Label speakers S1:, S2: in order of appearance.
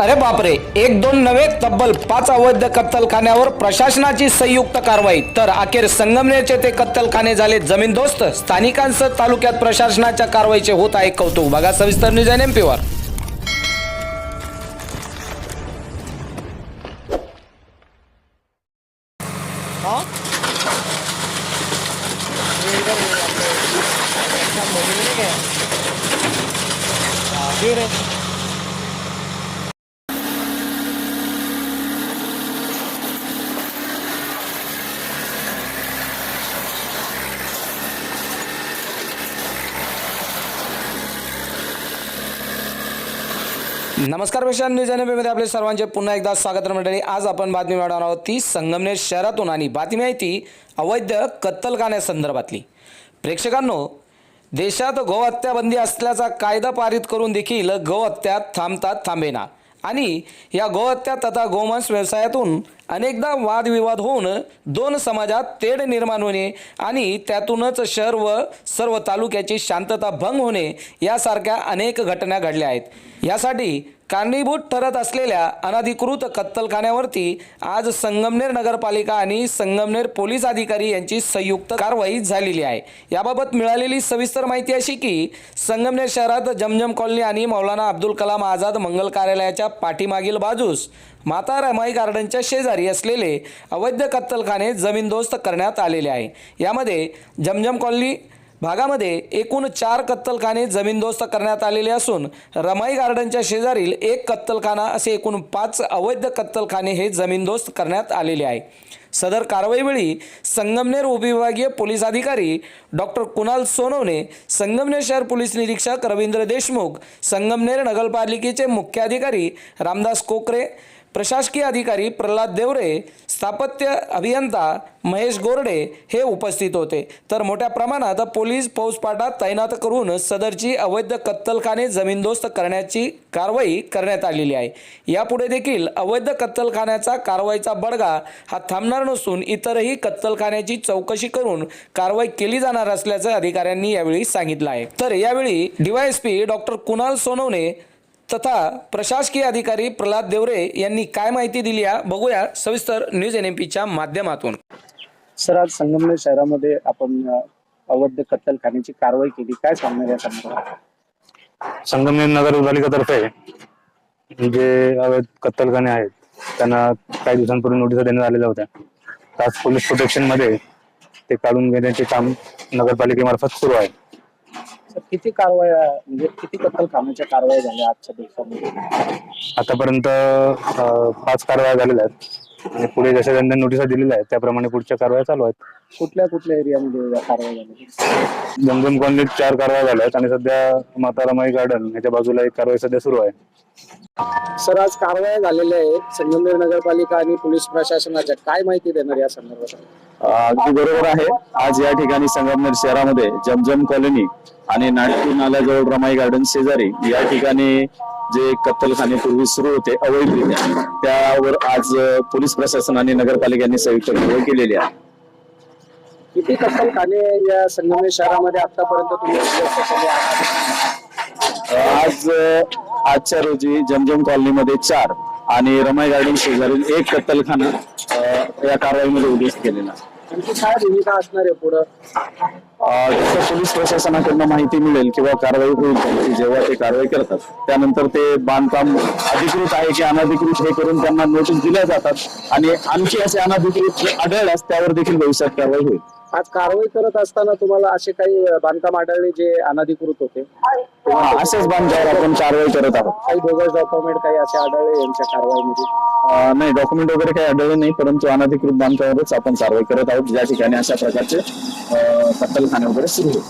S1: अरे बापरे एक दोन नव्हे तब्बल पाच अवैध कत्तलखान्यावर प्रशासनाची संयुक्त कारवाई. तर अखेर संगमनेरचे ते कत्तलखाने झाले जमीनदोस्त स्थानिकांसह तालुक्यात प्रशासनाच्या कारवाईचे होत आहे कौतुक. बघा सविस्तर न्यूज एन एमपीवर नमस्कार पेशा न्यूज एनमध्ये आपले सर्वांचे पुन्हा एकदा स्वागत मंडळी. आज आपण बातमी मिळवणार आहोत ती संगमनेर शहरातून आणि बातमी आहे ती अवैध कत्तलखान्यासंदर्भातली प्रेक्षकांनो देशात गोहत्या बंदी असल्याचा कायदा पारित करून देखील गोहत्या थांबतात थांबेना. आणि या गोहत्या तथा गोमांस व्यवसायातून अनेकदा वादविवाद होऊन दोन समाजात तेढ निर्माण होणे आणि त्यातूनच शहर व सर्व तालुक्याची शांतता भंग होणे यासारख्या अनेक घटना घडल्या आहेत. यासाठी कारणीभूत ठरत असलेल्या अनधिकृत कत्तलखान्यावरती आज संगमनेर नगरपालिका आणि संगमनेर पोलीस अधिकारी यांची संयुक्त कारवाई झालेली आहे. याबाबत मिळालेली सविस्तर माहिती अशी की संगमनेर शहरात जमजम कॉलनी आणि मौलाना अब्दुल कलाम आझाद मंगल कार्यालयाच्या पाठीमागील बाजूस माता रमाई गार्डनच्या शेजारी असलेले अवैध कत्तलखाने जमीनदोस्त करण्यात आलेले आहे. यामध्ये जमजम कॉलनी भागामध्ये एकूण चार कत्तलखाने जमीनदोस्त करण्यात आलेले असून रमाई गार्डनच्या शेजारील एक कत्तलखाना असे एकूण पाच अवैध कत्तलखाने हे जमीनदोस्त करण्यात आलेले आहे. सदर कारवाईवेळी संगमनेर उपविभागीय पोलीस अधिकारी डॉक्टर कुणाल सोनवणे संगमनेर शहर पोलीस निरीक्षक रवींद्र देशमुख संगमनेर नगरपालिकेचे मुख्याधिकारी रामदास कोकरे प्रशासकीय अधिकारी प्रल्हाद देवरे स्थापत्य अभियंता महेश गोरडे हे उपस्थित होते. तर मोठ्या प्रमाणात पोलीस फौजपाटात तैनात करून सदरची अवैध कत्तलखाने जमीनदोस्त करण्याची कारवाई करण्यात आलेली आहे. यापुढे देखील अवैध कत्तलखान्याचा कारवाईचा बडगा हा थांबणार नसून इतरही कत्तलखान्याची चौकशी करून कारवाई केली जाणार असल्याचं अधिकाऱ्यांनी यावेळी सांगितलं आहे. तर यावेळी डीवायएसपी डॉक्टर कुणाल सोनवणे तथा प्रशासकीय अधिकारी प्रल्हाद देवरे यांनी काय माहिती दिली आहे बघूया सविस्तर न्यूज एन एम पीच्या माध्यमातून.
S2: सर आज संगमनेर शहरामध्ये आपण अवैध कत्तलखान्याची कारवाई केली. काय सांगणार या संदर्भात?
S3: संगमनेर नगरपालिकेतर्फे जे अवैध कत्तलखाने आहेत त्यांना काही दिवसांपूर्वी नोटिसा देण्यात आलेल्या होत्या. त्याच पोलीस प्रोटेक्शनमध्ये ते काढून घेण्याचे काम नगरपालिकेमार्फत सुरू आहे.
S2: किती कारवाई म्हणजे किती कत्तलखान्याच्या कारवाई झाल्या आजच्या दिवसामध्ये?
S3: आतापर्यंत अं, पाच कारवाया झालेल्या आहेत. आणि पुढे जशा त्यांनी नोटिसा दिलेल्या आहेत त्याप्रमाणे पुढच्या कारवाया चालू आहेत.
S2: कुठल्या कुठल्या एरियामध्ये या झाल्या?
S3: जमजम कॉलनीत चार कारवाया झाल्या आहेत आणि सध्या माता रमाई गार्डन याच्या बाजूला एक कारवाई सध्या सुरू आहे.
S2: सर आज कारवाया झालेल्या आहेत. संगमनेर नगरपालिका आणि पोलीस प्रशासनाच्या काय माहिती देणार या संदर्भात?
S4: अगदी बरोबर आहे. आज या ठिकाणी संगमनेर शहरामध्ये जमजम कॉलनी आणि नागपूर नाल्याजवळ रमाई गार्डन शेजारी या ठिकाणी जे कत्तलखाने पूर्वी सुरू होते अवैधरित्या त्यावर आज पोलीस प्रशासन आणि नगरपालिकेने संयुक्त कारवाई केलेली आहे
S2: किती कत्तलखाने या संगमनेर शहरामध्ये आतापर्यंत तुम्ही उद्ध्वस्त केले आहेत?
S4: अ, आज आजच्या रोजी जमजम कॉलनीमध्ये चार आणि रमाई गार्डन शेजारील एक कत्तलखाना अ, या कारवाईमध्ये उद्देश केलेला आहे.
S2: आणखी काय भूमिका असणार आहे पुढं.
S4: जसं पोलीस प्रशासनाकडनं माहिती मिळेल किंवा कारवाई होईल त्यांची जेव्हा ते कारवाई करतात त्यानंतर ते बांधकाम अधिकृत आहे की अनधिकृत हे करून त्यांना नोटीस दिल्या जातात आणि आणखी असे अनधिकृत आढळल्यास त्यावर देखील भविष्यात कारवाई होईल.
S2: आज कारवाई करत असताना तुम्हाला असे काही बांधकाम आढळले जे अनधिकृत होते?
S4: हा, बांधकामावर आपण कारवाई करत आहोत.
S2: काही बोगस डॉक्युमेंट काही असे आढळले यांच्या कारवाईमध्ये?
S4: नाही डॉक्युमेंट वगैरे काही आढळले नाही परंतु अनधिकृत बांधकामावरच आपण कारवाई करत आहोत. ज्या ठिकाणी अशा प्रकारचे कत्तलखाने वगैरे सुरू होईल